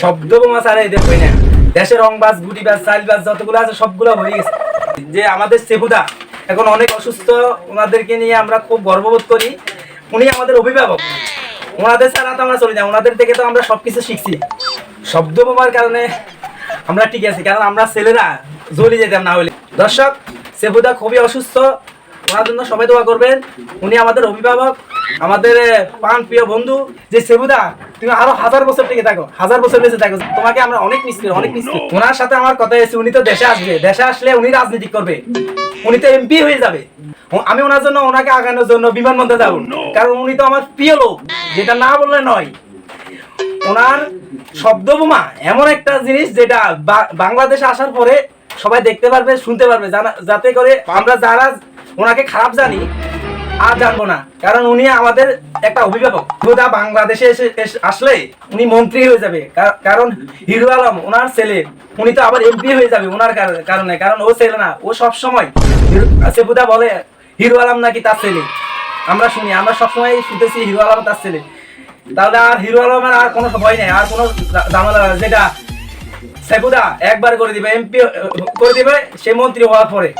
শব্দ বোমা না যতগুলো আছে সবগুলো হয়ে গেছে। যে আমাদের সেবুদা এখন অনেক অসুস্থ, ওনাদেরকে নিয়ে আমরা খুব গর্ববোধ করি। উনি আমাদের অভিভাবক। ওনাদের ছাড়া তো আমরা চলি না, ওনাদের থেকে তো আমরা সবকিছু শিখছি। শব্দ বোমার কারণে আমরা ঠিক আছি, কারণ আমরা ছেলেরা জ্বলে যেতাম না হলে। দর্শক, সেবুদা খুবই অসুস্থ, ওনার জন্য সবাই দোয়া করবেন। উনি আমাদের অভিভাবক। আমাদের প্রাণ প্রিয় বন্ধু যে সেবুদা তুমি আরও হাজার বছর টিকে থাকো হাজার বছর বেঁচে থাকো। তোমাকে আমরা অনেক মিস করি অনেক মিস করি। ওনার সাথে আমার কথা হয়েছে উনি তো দেশে আসবে। দেশে আসলে উনি রাজনীতি করবে। উনি তো এমপি হয়ে যাবে। আমি ওনার জন্য ওনাকে আগানোর জন্য বিমানবন্দর যাব। কারণ উনি তো আমার প্রিয় লোক। যেটা না বললে নয়। ওনার শব্দ বোমা এমন একটা জিনিস যেটা বাংলাদেশে আসার পরে সবাই দেখতে পারবে শুনতে পারবে যাতে করে আমরা যারা ওনাকে খারাপ জানি আর জানব না। কারণ উনি আমাদের একটা অভিভাবক। খুদা বাংলাদেশে এসে আসলে উনি মন্ত্রী হয়ে যাবে। কারণ হিরো আলম, ওনার ছেলে, উনি তো আবার এমপি হয়ে যাবে ওনার কারণে। কারণ ও ছেলে না, ও সব সময় সেবুদা বলে, হিরো আলম নাকি তার ছেলে। আমরা শুনি, আমরা সবসময় শুনতেছি হিরো আলম তার ছেলে। তাহলে আর হিরো আলমের আর কোনো ভয় নেই, আর কোনো ঝামেলা যেটা সেবুদা একবার করে দিবে এমপি করে দিবে, সে মন্ত্রী হওয়ার পরে।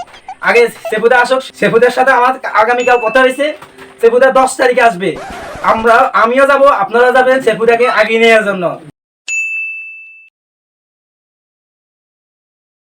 আগে সেফুদা আসুক, সেবুদার সাথে আমার আগামীকাল কথা হয়েছে। সেফুদা দশ তারিখে আসবে। আমরা, আমিও যাব আপনারা যাবেন সেফুদাকে আগে নেওয়ার জন্য।